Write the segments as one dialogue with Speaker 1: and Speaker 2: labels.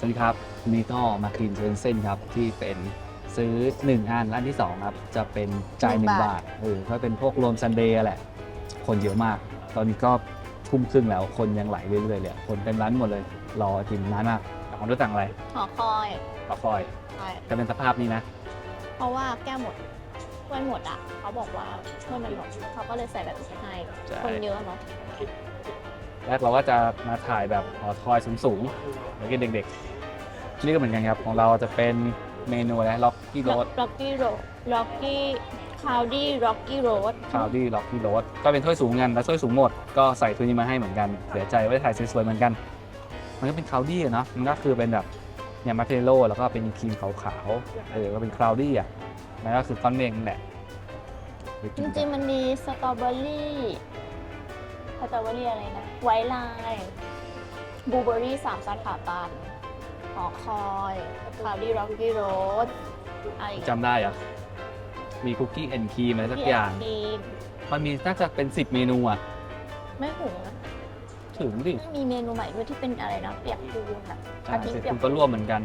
Speaker 1: สวัสดีครับวันนี้ก็มากินเซนเส้นครับที่เป็นซื้อ 1 อันร้านที่ 2 ครับ จะเป็นจ่าย
Speaker 2: หนึ่
Speaker 1: 1
Speaker 2: ง
Speaker 1: บา
Speaker 2: บา
Speaker 1: ท
Speaker 2: ท
Speaker 1: เออถ้าเป็นพวกรวมซันเดย์แหละ คนเยอะมาก ตอนนี้ก็ทุ่มครึ่งแล้วคนยังไหลเรื่อยๆเลยอะคนเต็มร้านหมดเลย รอกินนานมากแต่ของด้วยต่างอะไร
Speaker 2: หอคอย
Speaker 1: ปลาฟอย
Speaker 2: ใช่
Speaker 1: จะเป็นสภาพนี้นะ
Speaker 2: เพราะว่าแก้วหมดถ้วยหมดอะ เขาบอกว่าถ้วยมันหมดเขาก็เลยใส่แบบนี้ให้
Speaker 1: ใช่
Speaker 2: คนเยอะเนาะ
Speaker 1: แรกเราก็จะมาถ่ายแบบหอคอยสูงๆแล้วก็เด็กๆ นี่ก็เหมือนกันครับ ของเราจะเป็นเมนูอะไรล็อกกี้โรส
Speaker 2: ล็อกกี้โรล็อกกี้คาวดี้ล็อกกี้โรส
Speaker 1: คาวดี้ล็อกกี้โรสก็เป็นถ้วยสูงกันแล้วถ้วยสูงหมดก็ใส่ถ้วยนี้มาให้เหมือนกันเสียใจไว้ถ่ายสวยๆเหมือนกัน มันก็เป็นคาวดี้อะเนาะมันก็คือเป็นแบบเนี่ยมาเทโลแล้วก็เป็นครีมขาวๆเออก็เป็นคาวดี้อะมันก็คือก้อนเมฆนั่นแหละ
Speaker 2: จริงๆมันมีสตรอเบอรี่ สตรอเบอรี่อะไรนะ ไวท์ไลน์บลูเบอรี่สามสถาบันหอคอยคาวดี้ล็อกกี้โรสอะไรอีก
Speaker 1: จำได้เหรอะมีคุกกี้แอนด์ครีมอะไรสักอย่าง
Speaker 2: ครีม
Speaker 1: มันมีน่าจะเป็น10เมนูอะ
Speaker 2: ไม่ถึงนะ
Speaker 1: ถึงดิ
Speaker 2: ไม่มีเมนูใหม่ด้วยที่เป็นอะไรนะเปียกปูนอะ
Speaker 1: ใช่
Speaker 2: อาทิตย์
Speaker 1: สิบ
Speaker 2: เปีย
Speaker 1: คุ
Speaker 2: ก
Speaker 1: ณก็ร่วมเหมือนกัน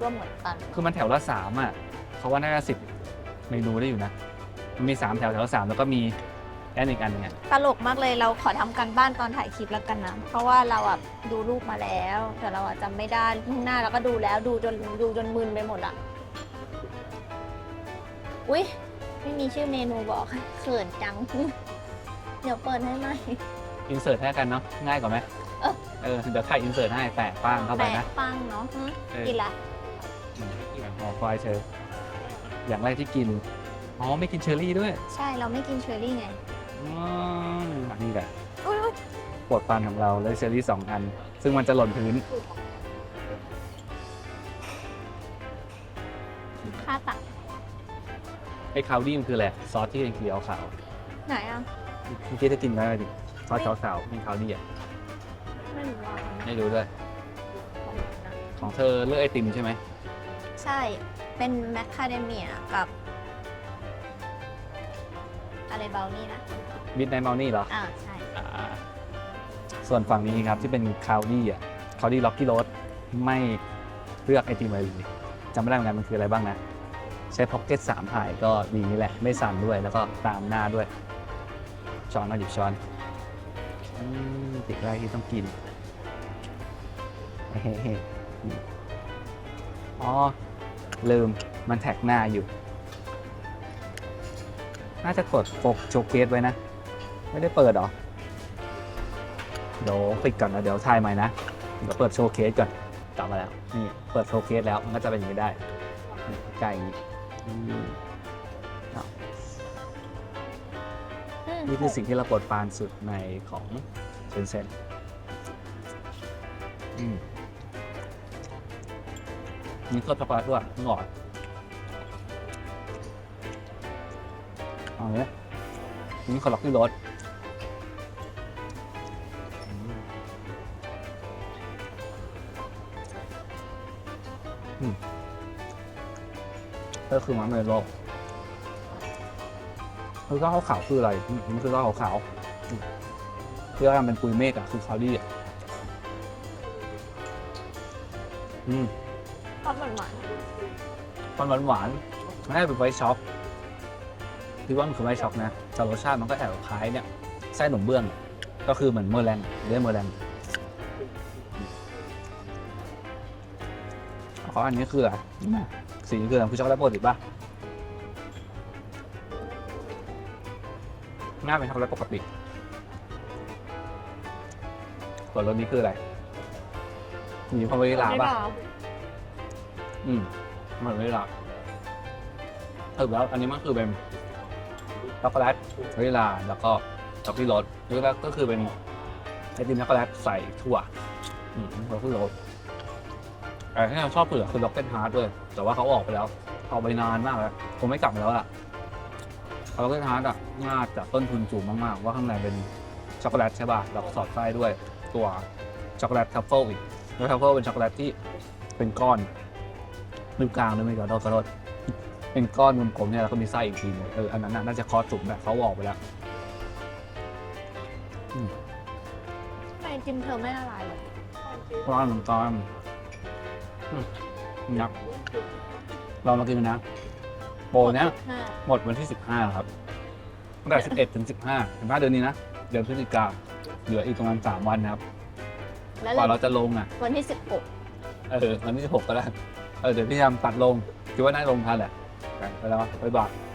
Speaker 2: ร่วมเหมือนกัน
Speaker 1: คือมันแถวละสามอะเขาว่าน่าจะสิบเมนูได้อยู่นะ มันมีสามแถวแถวละสามแล้วก็มี แอนอีกอันหนึงอะ
Speaker 2: ตลกมากเลยเราขอทำกันบ้านตอนถ่ายคลิปแล้วกันนะ เพราะว่าเราอะดูรูปมาแล้ว แต่เราอะจำไม่ได้ข้างหน้าเราก็ดูแล้วดูจนดูจนมึนไปหมดอะอุ๊ย ไม่มีชื่อเมนูบอกเขินจัง เดี๋ยวเปิดให้ไหม
Speaker 1: อินเสิร์ตให้กันเนาะง่ายกว่าไหม
Speaker 2: เออ
Speaker 1: เออเดี๋ยวถ่ายอินเสิร์ตให้แปะป้างเข้าไป
Speaker 2: แปะ
Speaker 1: นะ
Speaker 2: ปังเนาะหึ
Speaker 1: เออ
Speaker 2: กินละ
Speaker 1: หอคอยเชออย่างแรกที่กิน อ๋อ ไม่กินเชอร์รี่ด้วย
Speaker 2: ใช่เราไม่กินเชอร์รี่ไง
Speaker 1: อ๋ออันนี้แหละ
Speaker 2: อุ๊ยอุ๊ย
Speaker 1: ปวดฟันของเราเลยเชอร์รี่สองอัน ซึ่งมันจะหล่นพื้น
Speaker 2: ค่าตัก
Speaker 1: ไอ้คาวดี้มันคืออะไรซอสที่เป็นเขียวขาว
Speaker 2: ไหนอะ
Speaker 1: เมื่อกี้จะกินไหมดิซอสขาวขาวๆเป็นคาวดี้อะ
Speaker 2: ไม่รู้ว่า
Speaker 1: ไม่รู้ด้วย ของเธอเลือกไอติมใช่ไหม
Speaker 2: ใช่ เป็นแมคคาเดเมียกับ อะไรเบลนี่นะ
Speaker 1: มิดไนท์มอลนี่เหรอ
Speaker 2: อ่าใช่
Speaker 1: อ่าส่วนฝั่งนี้ครับที่เป็นคาวดี้อะคาวดี้ล็อกกี้โรสไม่เลือกไอติมอะไรเลยจำไม่ได้เหมือนกันมันคืออะไรบ้างนะ ใช้พ็อกเก็ตสามถ่ายก็ดีนี่แหละ ไม่สั่นด้วยแล้วก็ตามหน้าด้วย ช้อนมาหยิบช้อนอืมติดแรกที่ต้องกินเฮ้เฮ้อ๋อ ลืมมันแท็กหน้าอยู่ น่าจะกดปกโชว์เคสไว้นะ ไม่ได้เปิดเหรอ เดี๋ยวปิดก่อนนะเดี๋ยวถ่ายใหม่นะ เดี๋ยวเปิดโชว์เคสก่อนกลับมาแล้ว นี่เปิดโชว์เคสแล้วมันก็จะเป็นอย่างนี้ได้นี่ใกล้อย่างนี้อืมเอานี่คือสิ่งที่เราปลดปรานสุดในของเซนเซนอืมนี่ก็ช็อกโกแลตด้วยงอด เอาเนี้ยนี่ขอล็อกที่รถก็คือมันเมโลคือก้าวขาวๆคืออะไรอืมมันคือก้าวขาวๆอืมที่ว่ามันเป็นปุยเมฆอะคือคาวดี้อะอืม
Speaker 2: ชอบหวานหวาน
Speaker 1: มันหวานหวานๆไม่ได้เป็นไวท์ช็อก คือว่ามันคือไวท์ช็อกนะแต่รสชาติมันก็แอบคล้ายเนี่ยไส้หนมเบื้อง ก็คือเหมือนเมอร์แรงเรียกเมอร์แรงขออันนี้คืออะไรสีนี้คืออะไรคือช็อกโกแลตปกติป่ะหน้าเป็นช็อกโกแลตปกติส่วนรสนี้คืออะไร มีพาวเวอร์ลาป่ะ อืมเหมือนเลยล่ะสรุปแล้วอันนี้มันคือเป็น ช็อกโกแลตวานิลาแล้วก็ช็อกโกแลตรสกโกแลตก็คือเป็นไอติมช็อกโกแลตใส่ถั่วอืมช็อกโกแลตแต่ที่เราชอบเปลือกคือล็อกเก็ตฮาร์ดด้วยแต่ว่าเขาออกไปแล้วออกไปนานมากแล้วคงไม่กลับมาแล้วล่ะล็อกเก็ตฮาร์ดอะน่าจะต้นทุนสูงมากๆ ว่าข้างในเป็นช็อกโกแลตใช่ป่ะแล้วก็สอดไส้ด้วยตัวช็อกโกแลตทัฟเฟิลอีกแล้วทัฟเฟิลเป็นช็อกโกแลตที่เป็นก้อนริมกลางด้วยไม่ก่อนขอโทษ เป็นก้อนกลมๆเนี่ยแล้วก็มีไส้อีกทีหนึงเอออันนั้นน่ะน่าจะคอสสุกแบบเขาออกไปแล้ว
Speaker 2: ไอจิมเธอไม่ละลายเลย
Speaker 1: เพราะว่ามันตอนนะลองมากินดูนะโปรเนี้ย
Speaker 2: ห้า
Speaker 1: หมดวันที่15ครับตั้งแต่11ถึง15ถึง5เดือนนี้นะเดือนพฤศจิกาเหลืออีกประมาณ3วันนะครับ
Speaker 2: แล้ว
Speaker 1: กว่าเราจะลงอะ
Speaker 2: วันที่สิบหก
Speaker 1: เออวันที่16ก็ได้เออเดี๋ยวพี่ยามตัดลงคิดว่าน่าจะลงทันแหละ ไปแล้วบ๊ายบาย